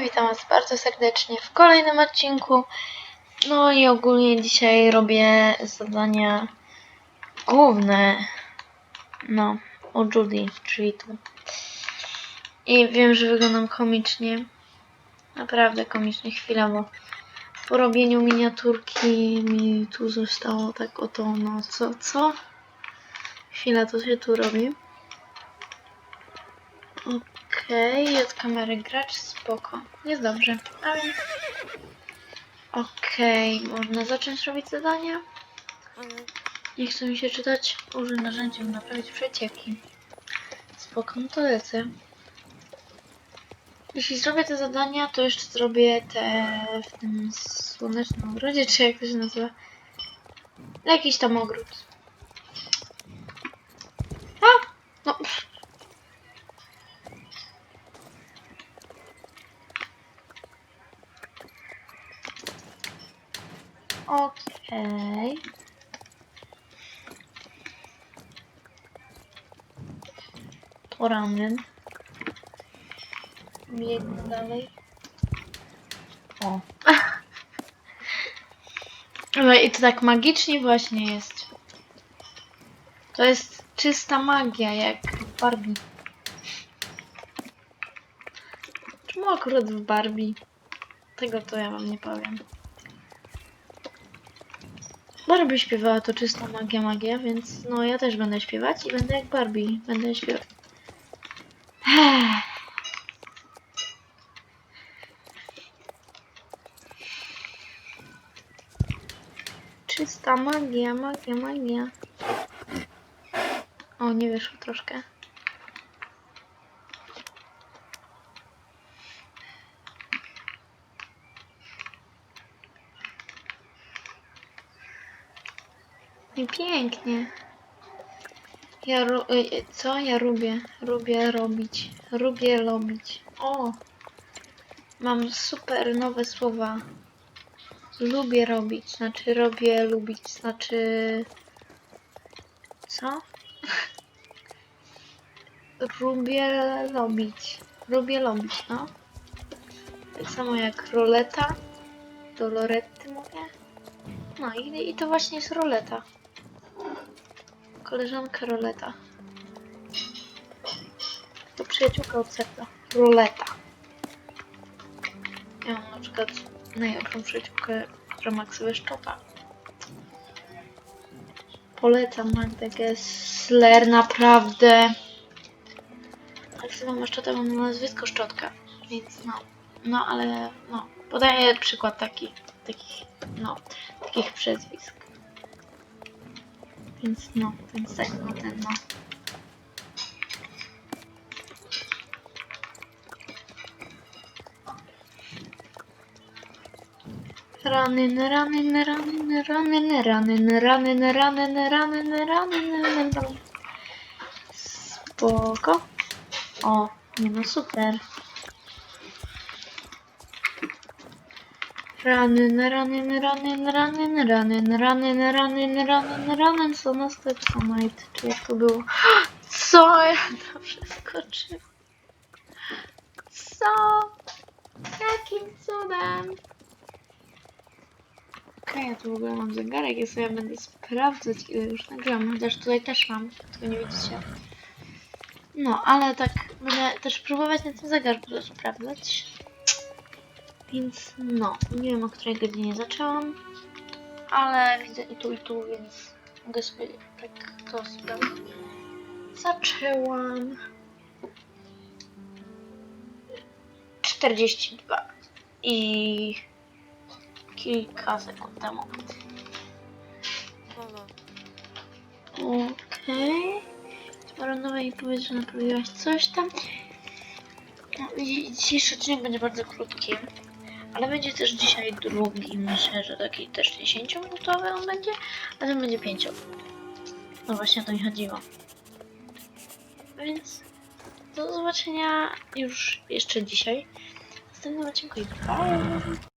witam Was bardzo serdecznie w kolejnym odcinku. No i ogólnie dzisiaj robię zadania główne. No, o Judy, czyli tu. I wiem, że wyglądam komicznie. Naprawdę komicznie chwila, bo po robieniu miniaturki mi tu zostało tak oto, no co, co? Chwila, to się tu robi. Okej, od kamery gracz, spoko. Jest dobrze. A więc... Okej, można zacząć robić zadania. Nie chce mi się czytać. Użyj narzędzia, by naprawić przecieki. Spoko, no to lecę. Jeśli zrobię te zadania, to jeszcze zrobię te w tym słonecznym ogrodzie, czy jak to się nazywa. Jakiś tam ogród. A! No, pff. Okej. To ramen. Biegnę dalej. O. Ale i to tak magicznie właśnie jest. To jest czysta magia, jak w Barbie. Czemu akurat w Barbie? Tego to ja wam nie powiem. Barbie śpiewała to czysta magia, magia, więc no ja też będę śpiewać i będę jak Barbie. Będę śpiewać. Czysta magia, magia, magia. O, nie wyszło troszkę. Pięknie. Ja y, y, co ja lubię? Lubię robić. Lubię robić. O! Mam super nowe słowa. Lubię robić, znaczy robię lubić, znaczy co? Lubię robić. Lubię robić, no. Tak samo jak roleta. Do Loretty mówię. No i, i to właśnie jest roleta. Koleżanka roleta. To przyjaciółka od serca. Roleta. Ja mam na przykład najlepszą przyjaciółkę, która ma ksywę. Polecam Magdę Gessler, naprawdę. A ksywę ma szczota, mam na nazwisko Szczotka. Więc no, no ale no, podaję przykład taki, takich, no, takich przezwisk. Rany, n- rany, n- rany, n- rany, n- rany, n- rany, n- rany, n- n- rany. Spoko. O, nie no super. Rany, n- rany, n- rany, n- rany, n- rany, co na Stepsonite, czy jak to było? Co? Ja to przeskoczyłam. Co? Jakim cudem? Okej, ja tu w ogóle mam zegarek, ja sobie będę sprawdzać ile już nagrałam, chociaż tutaj też mam, tylko nie widzicie. No, ale tak będę też próbować na tym zegarku to sprawdzać. Więc no, nie wiem o której godzinie zaczęłam, ale widzę i tu i tu, więc mogę sobie tak to sprawdzić. Zaczęłam 42 i kilka sekund temu. Okej. Okay. nowej powiedz, że naprawiłaś coś tam. No, dzi- dzisiejszy odcinek będzie bardzo krótki. Ale będzie też dzisiaj drugi, myślę, że taki też 10-minutowy on będzie, a będzie 5. No właśnie o to mi chodziło. Więc do zobaczenia już jeszcze dzisiaj. W następnym odcinku i!